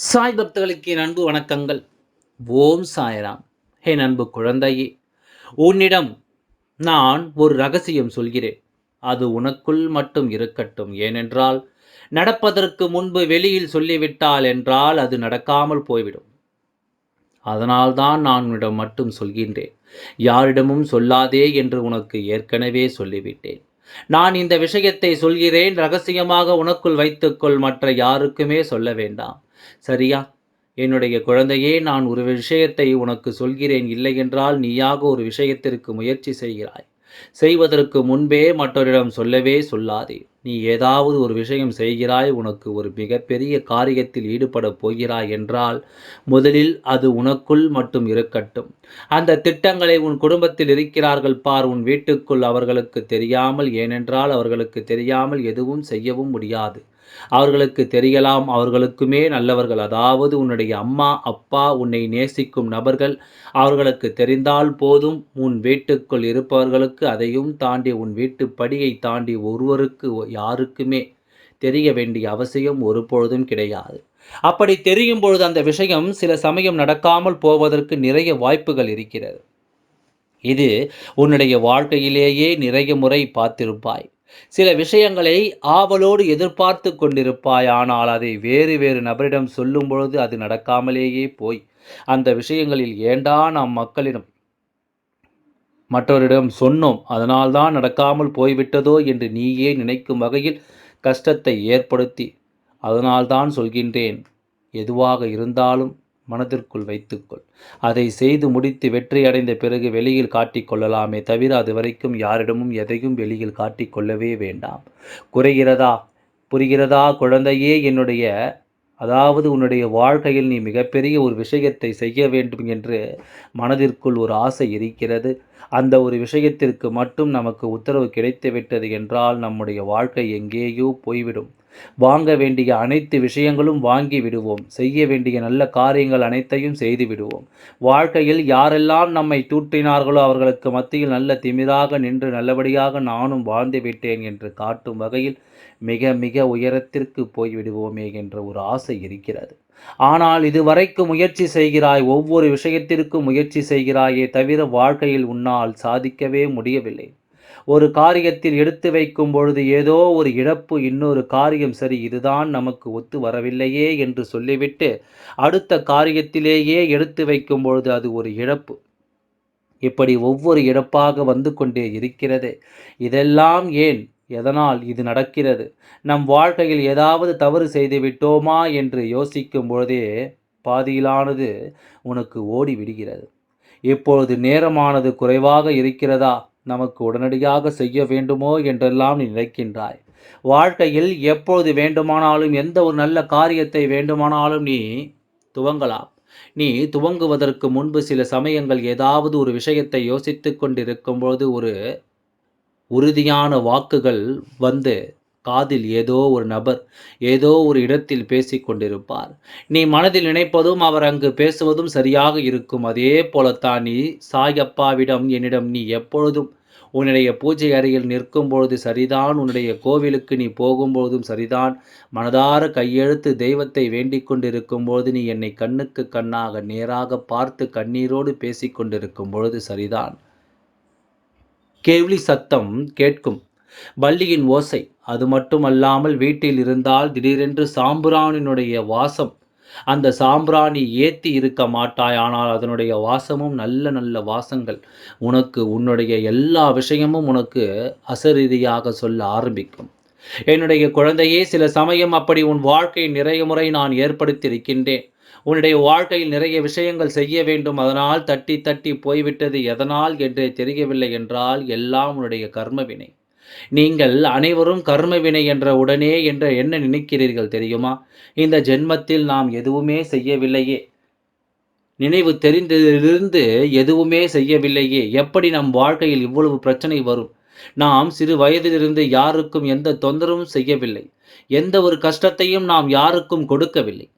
சாய் பக்தர்களுக்கு என் அன்பு வணக்கங்கள். ஓம் சாய்ராம். என் அன்பு குழந்தையே உன்னிடம் நான் ஒரு ரகசியம் சொல்கிறேன். அது உனக்குள் மட்டும் இருக்கட்டும். ஏனென்றால் நடப்பதற்கு முன்பு வெளியில் சொல்லிவிட்டால் என்றால் அது நடக்காமல் போய்விடும். அதனால்தான் நான் உன்னிடம் மட்டும் சொல்கின்றேன். யாரிடமும் சொல்லாதே என்று உனக்கு ஏற்கனவே சொல்லிவிட்டேன். நான் இந்த விஷயத்தை சொல்கிறேன். ரகசியமாக உனக்குள் வைத்துக்கொள். மற்ற யாருக்குமே சொல்ல வேண்டாம். சரியா? என்னுடைய குழந்தையே நான் ஒரு விஷயத்தை உனக்கு சொல்கிறேன். இல்லையென்றால் நீயாக ஒரு விஷயத்திற்கு முயற்சி செய்கிறாய். செய்வதற்கு முன்பே மற்றவரிடம் சொல்லவே சொல்லாதே. நீ ஏதாவது ஒரு விஷயம் செய்கிறாய் உனக்கு ஒரு மிகப்பெரிய காரியத்தில் ஈடுபடப் போகிறாய் என்றால் முதலில் அது உனக்குள் மட்டும் இருக்கட்டும். அந்த திட்டங்களை உன் குடும்பத்தில் இருக்கிறார்கள் பார். உன் வீட்டுக்குள் அவர்களுக்கு தெரியாமல் ஏனென்றால் அவர்களுக்கு தெரியாமல் எதுவும் செய்யவும் முடியாது. அவர்களுக்கு தெரியலாம் அவர்களுக்குமே நல்லவர்கள். அதாவது உன்னுடைய அம்மா அப்பா உன்னை நேசிக்கும் நபர்கள் அவர்களுக்கு தெரிந்தால் போதும். உன் வீட்டுக்குள் இருப்பவர்களுக்கு அதையும் தாண்டி உன் வீட்டு படியை தாண்டி ஒருவருக்கு யாருக்குமே தெரிய வேண்டிய அவசியம் ஒருபொழுதும் கிடையாது. அப்படி தெரியும் பொழுது அந்த விஷயம் சில சமயம் நடக்காமல் போவதற்கு நிறைய வாய்ப்புகள் இருக்கிறது. இது உன்னுடைய வாழ்க்கையிலேயே நிறைய முறை பார்த்திருப்பாய். சில விஷயங்களை ஆவலோடு எதிர்பார்த்து கொண்டிருப்பாய் ஆனால் அதை வேறு வேறு நபரிடம் சொல்லும் பொழுது அது நடக்காமலேயே போய் அந்த விஷயங்களில் ஏண்டா நாம் மக்களிடம் மற்றவரிடம் சொன்னோம் அதனால்தான் நடக்காமல் போய்விட்டதோ என்று நீயே நினைக்கும் வகையில் கஷ்டத்தை ஏற்படுத்தி அதனால்தான் சொல்கின்றேன். எதுவாக இருந்தாலும் மனதிற்குள் வைத்துக்கொள். அதை செய்து முடித்து வெற்றி அடைந்த பிறகு வெளியில் காட்டிக்கொள்ளலாமே தவிர அது வரைக்கும் யாரிடமும் எதையும் வெளியில் காட்டிக்கொள்ளவே வேண்டாம். குறைகிறதா? புரிகிறதா? குழந்தையே என்னுடைய அதாவது உன்னுடைய வாழ்க்கையில் நீ மிகப்பெரிய ஒரு விஷயத்தை செய்ய வேண்டும் என்று மனதிற்குள் ஒரு ஆசை இருக்கிறது. அந்த ஒரு விஷயத்திற்கு மட்டும் நமக்கு உத்தரவு கிடைத்துவிட்டது என்றால் நம்முடைய வாழ்க்கை எங்கேயோ போய்விடும். வாங்க வேண்டிய அனைத்து விஷயங்களும் வாங்கி விடுவோம். செய்ய வேண்டிய நல்ல காரியங்கள் அனைத்தையும் செய்து விடுவோம். வாழ்க்கையில் யாரெல்லாம் நம்மை தூற்றினார்களோ அவர்களுக்கு மத்தியில் நல்ல திமிராக நின்று நல்லபடியாக நானும் வாழ்ந்து விட்டேன் என்று காட்டும் வகையில் மிக மிக உயரத்திற்கு போய்விடுவோமே என்ற ஒரு ஆசை இருக்கிறது. ஆனால் இதுவரைக்கும் முயற்சி செய்கிறாய் ஒவ்வொரு விஷயத்திற்கும் முயற்சி செய்கிறாயே தவிர வாழ்க்கையில் உன்னால் சாதிக்கவே முடியவில்லை. ஒரு காரியத்தில் எடுத்து வைக்கும் பொழுது ஏதோ ஒரு இழப்பு இன்னொரு காரியம் சரி இதுதான் நமக்கு ஒத்து வரவில்லையே என்று சொல்லிவிட்டு அடுத்த காரியத்திலேயே எடுத்து வைக்கும் பொழுது அது ஒரு இழப்பு. இப்படி ஒவ்வொரு இழப்பாக வந்து கொண்டே இருக்கிறது. இதெல்லாம் ஏன்? எதனால் இது நடக்கிறது? நம் வாழ்க்கையில் ஏதாவது தவறு செய்து விட்டோமா என்று யோசிக்கும் பொழுதே பாதியிலானது உனக்கு ஓடி விடுகிறது இப்பொழுது நேரமானது குறைவாக இருக்கிறதா? நமக்கு உடனடியாக செய்ய வேண்டுமோ என்றெல்லாம் நீ நினைக்கின்றாய். வாழ்க்கையில் எப்பொழுது வேண்டுமானாலும் எந்த ஒரு நல்ல காரியத்தை வேண்டுமானாலும் நீ துவங்கலாம். நீ துவங்குவதற்கு முன்பு சில சமயங்கள் ஏதாவது ஒரு விஷயத்தை யோசித்து கொண்டிருக்கும்போது ஒரு உறுதியான வாக்குகள் வந்து காதில் ஏதோ ஒரு நபர் ஏதோ ஒரு இடத்தில் பேசிக்கொண்டிருப்பார் நீ மனதில் நினைப்பதும் அவர் அங்கு பேசுவதும் சரியாக இருக்கும். அதே போலத்தான் நீ சாயப்பாவிடம் என்னிடம் நீ எப்பொழுதும் உன்னுடைய பூஜை அறையில் நிற்கும் பொழுது சரிதான் உன்னுடைய கோவிலுக்கு நீ போகும்பொழுதும் சரிதான். மனதார கையெழுத்து தெய்வத்தை வேண்டிக் கொண்டிருக்கும் பொழுது நீ என்னை கண்ணுக்கு கண்ணாக நேராக பார்த்து கண்ணீரோடு பேசிக்கொண்டிருக்கும் பொழுது சரிதான். கேவ்லி சத்தம் கேட்கும். பள்ளியின் ஓசை அது மட்டுமல்லாமல் வீட்டில் இருந்தால் திடீரென்று சாம்புரானினுடைய வாசம் அந்த சாம்பிராணி ஏத்தி இருக்க மாட்டாய் ஆனால் அதனுடைய வாசமும் நல்ல நல்ல வாசங்கள் உனக்கு உன்னுடைய எல்லா விஷயமும் உனக்கு அசரீதியாக சொல்ல ஆரம்பிக்கும். என்னுடைய குழந்தையே சில சமயம் அப்படி உன் வாழ்க்கை நிறைய முறை நான் ஏற்படுத்தியிருக்கின்றேன். உன்னுடைய வாழ்க்கையில் நிறைய விஷயங்கள் செய்ய வேண்டும் அதனால் தட்டி தட்டி போய்விட்டது எதனால்? என்றே தெரியவில்லை என்றால் எல்லாம் உன்னுடைய கர்மவினை. நீங்கள் அனைவரும் கர்மவினை என்ற உடனே என்ற என்ன நினைக்கிறீர்கள் தெரியுமா? இந்த ஜென்மத்தில் நாம் எதுவுமே செய்யவில்லையே. நினைவு தெரிந்ததிலிருந்து எதுவுமே செய்யவில்லையே. எப்படி நம் வாழ்க்கையில் இவ்வளவு பிரச்சனை வரும்? நாம் சிறு வயதிலிருந்து யாருக்கும் எந்த தொந்தரவும் செய்யவில்லை. எந்த ஒரு கஷ்டத்தையும் நாம் யாருக்கும் கொடுக்கவில்லை.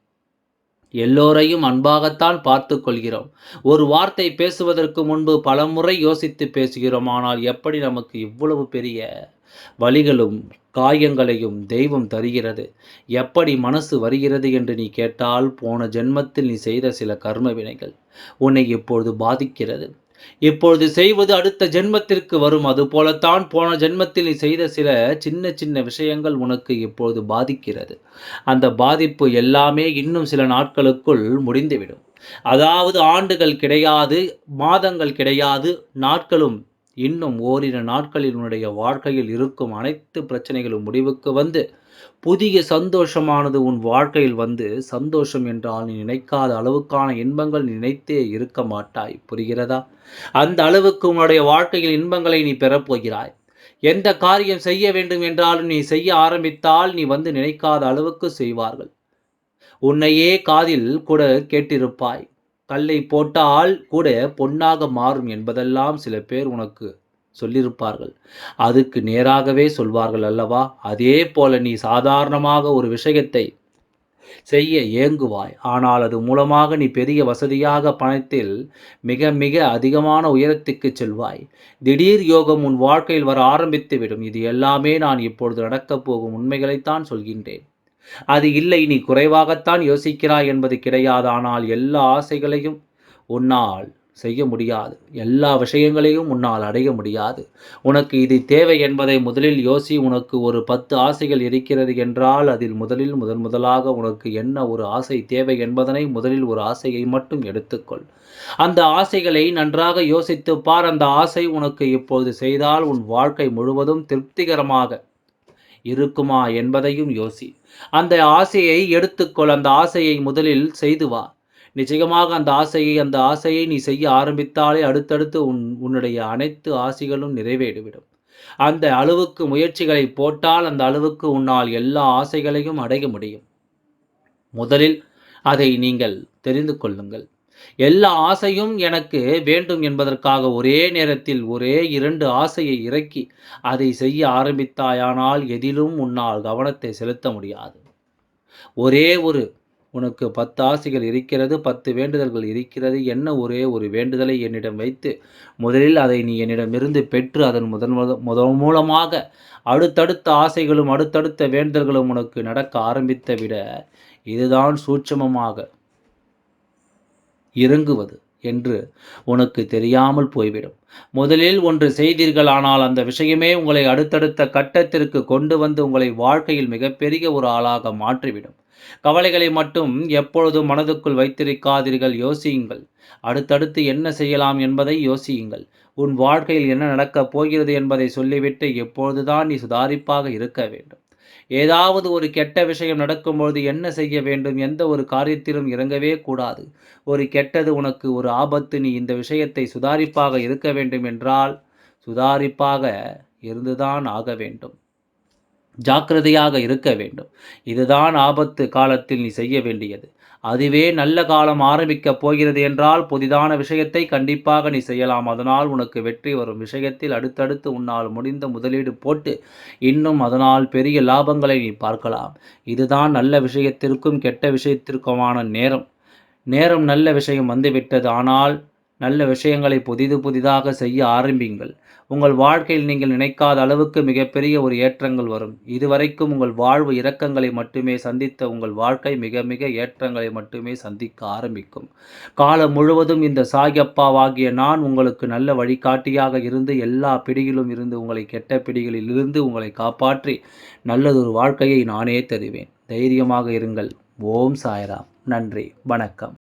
எல்லோரையும் அன்பாகத்தான் பார்த்து கொள்கிறோம் ஒரு வார்த்தை பேசுவதற்கு முன்பு பலமுறை யோசித்து பேசுகிறோம். ஆனால் எப்படி நமக்கு இவ்வளவு பெரிய வழிகளும் காயங்களையும் தெய்வம் தருகிறது? எப்படி மனசு வருகிறது என்று நீ கேட்டால் போன ஜென்மத்தில் நீ செய்த சில கர்ம வினைகள் உன்னை இப்பொழுது பாதிக்கிறது. இப்பொழுது செய்வது அடுத்த ஜென்மத்திற்கு வரும். அதுபோலத்தான் போன ஜென்மத்தில் நீ செய்த சில சின்ன சின்ன விஷயங்கள் உனக்கு இப்பொழுது பாதிக்கிறது. அந்த பாதிப்பு எல்லாமே இன்னும் சில நாட்களுக்குள் முடிந்துவிடும். அதாவது ஆண்டுகள் கிடையாது மாதங்கள் கிடையாது நாட்களும் இன்னும் ஓரிரு நாட்களில் உன்னுடைய வாழ்க்கையில் இருக்கும் அனைத்து பிரச்சனைகளும் முடிவுக்கு வந்து புதிய சந்தோஷமானது உன் வாழ்க்கையில் வந்து சந்தோஷம் என்றால் நீ நினைக்காத அளவுக்கான இன்பங்கள் நினைத்தே இருக்க மாட்டாய். புரிகிறதா? அந்த அளவுக்கு உன்னுடைய வாழ்க்கையில் இன்பங்களை நீ பெறப்போகிறாய் எந்த காரியம் செய்ய வேண்டும் என்றாலும் நீ செய்ய ஆரம்பித்தால் நீ வந்து நினைக்காத அளவுக்கு செய்வார்கள். உன்னையே காதில் கூட கேட்டிருப்பாய். கல்லை போட்டால் கூட பொன்னாக மாறும் என்பதெல்லாம் சில பேர் உனக்கு சொல்லியிருப்பார்கள். அதுக்கு நேராகவே சொல்வார்கள் அல்லவா? அதே போல நீ சாதாரணமாக ஒரு விஷயத்தை செய்ய ஏங்குவாய். ஆனால் அது மூலமாக நீ பெரிய வசதியாக பணத்தில் மிக மிக அதிகமான உயரத்துக்கு செல்வாய். திடீர் யோகம் உன் வாழ்க்கையில் வர ஆரம்பித்துவிடும். இது எல்லாமே நான் இப்பொழுது நடக்கப் போகும் உண்மைகளைத்தான் சொல்கின்றேன். அது இல்லை நீ குறைவாகத்தான் யோசிக்கிறாய் என்பது கிடையாது. ஆனால் எல்லா ஆசைகளையும் உன்னால் செய்ய முடியாது. எல்லா விஷயங்களையும் உன்னால் அடைய முடியாது. உனக்கு இது தேவை என்பதை முதலில் யோசி உனக்கு ஒரு பத்து ஆசைகள் இருக்கிறது என்றால் அதில் முதலில் முதன் முதலாக உனக்கு என்ன ஒரு ஆசை தேவை என்பதனை முதலில் ஒரு ஆசையை மட்டும் எடுத்துக்கொள். அந்த ஆசைகளை நன்றாக யோசித்து பார். அந்த ஆசை உனக்கு இப்போது செய்தால் உன் வாழ்க்கை முழுவதும் திருப்திகரமாக இருக்குமா என்பதையும் யோசி. அந்த ஆசையை எடுத்துக்கொள். அந்த ஆசையை முதலில் செய்து வா. நிச்சயமாக அந்த ஆசையை அந்த ஆசையை நீ செய்ய ஆரம்பித்தாலே அடுத்தடுத்து உன் உன்னுடைய அனைத்து ஆசைகளும் நிறைவேறிவிடும். அந்த அளவுக்கு முயற்சிகளை போட்டால் அந்த அளவுக்கு உன்னால் எல்லா ஆசைகளையும் அடைய முடியும். முதலில் அதை நீங்கள் தெரிந்து கொள்ளுங்கள். எல்லா ஆசையும் எனக்கு வேண்டும் என்பதற்காக ஒரே நேரத்தில் ஒரே இரண்டு ஆசையை இறக்கி அதை செய்ய ஆரம்பித்தாயானால் எதிலும் உன்னால் கவனத்தை செலுத்த முடியாது. ஒரே ஒரு உனக்கு பத்து ஆசைகள் இருக்கிறது பத்து வேண்டுதல்கள் இருக்கிறது என்ன ஒரே ஒரு வேண்டுதலை என்னிடம் வைத்து முதலில் அதை நீ என்னிடமிருந்து பெற்று அதன் முதன் முதல் மூலமாக அடுத்தடுத்த ஆசைகளும் அடுத்தடுத்த வேண்டுதல்களும் உனக்கு நடக்க ஆரம்பித்த விட இதுதான் சூட்சமமாக இறங்குவது. என்று உனக்கு தெரியாமல் போய்விடும். முதலில் ஒன்று செய்தீர்கள் ஆனால் அந்த விஷயமே உங்களை அடுத்தடுத்த கட்டத்திற்கு கொண்டு வந்து உங்களை வாழ்க்கையில் மிகப்பெரிய ஒரு ஆளாக மாற்றிவிடும். கவலைகளை மட்டும் எப்பொழுதும் மனதுக்குள் வைத்திருக்காதீர்கள் யோசியுங்கள். அடுத்தடுத்து என்ன செய்யலாம் என்பதை யோசியுங்கள். உன் வாழ்க்கையில் என்ன நடக்கப் போகிறது என்பதை சொல்லிவிட்டு எப்பொழுதுதான் நீ சுதாரிப்பாக இருக்க வேண்டும். ஏதாவது ஒரு கெட்ட விஷயம் நடக்கும்பொழுது என்ன செய்ய வேண்டும்? எந்த ஒரு காரியத்திலும் இறங்கவே கூடாது. ஒரு கெட்டது உனக்கு ஒரு ஆபத்து. நீ இந்த விஷயத்தை சுதாரிப்பாக இருக்க வேண்டும் என்றால் சுதாரிப்பாக இருந்துதான் ஆக வேண்டும். ஜாக்கிரதையாக இருக்க வேண்டும். இதுதான் ஆபத்து காலத்தில் நீ செய்ய வேண்டியது. அதுவே நல்ல காலம் ஆரம்பிக்கப் போகிறது என்றால் புதிதான விஷயத்தை கண்டிப்பாக நீ செய்யலாம். அதனால் உனக்கு வெற்றி வரும். விஷயத்தில் அடுத்தடுத்து உன்னால் முடிந்த முதலீடு போட்டு இன்னும் அதனால் பெரிய லாபங்களை நீ பார்க்கலாம். இதுதான் நல்ல விஷயத்திற்கும் கெட்ட விஷயத்திற்குமான நேரம். நேரம் நல்ல விஷயம் வந்துவிட்டது. ஆனால் நல்ல விஷயங்களை புதிது புதிதாக செய்ய ஆரம்பிங்கள். உங்கள் வாழ்க்கையில் நீங்கள் நினைக்காத அளவுக்கு மிகப்பெரிய ஒரு ஏற்றங்கள் வரும். இதுவரைக்கும் உங்கள் வாழ்வு இறக்கங்களை மட்டுமே சந்தித்த உங்கள் வாழ்க்கை மிக மிக ஏற்றங்களை மட்டுமே சந்திக்க ஆரம்பிக்கும். காலம் முழுவதும் இந்த சாயப்பாவாகிய நான் உங்களுக்கு நல்ல வழிகாட்டியாக இருந்து எல்லா பிடியிலும் இருந்து உங்களை கெட்ட பிடிகளில் இருந்து உங்களை காப்பாற்றி நல்லதொரு வாழ்க்கையை நானே தருவேன். தைரியமாக இருங்கள். ஓம் சாய்ராம். நன்றி. வணக்கம்.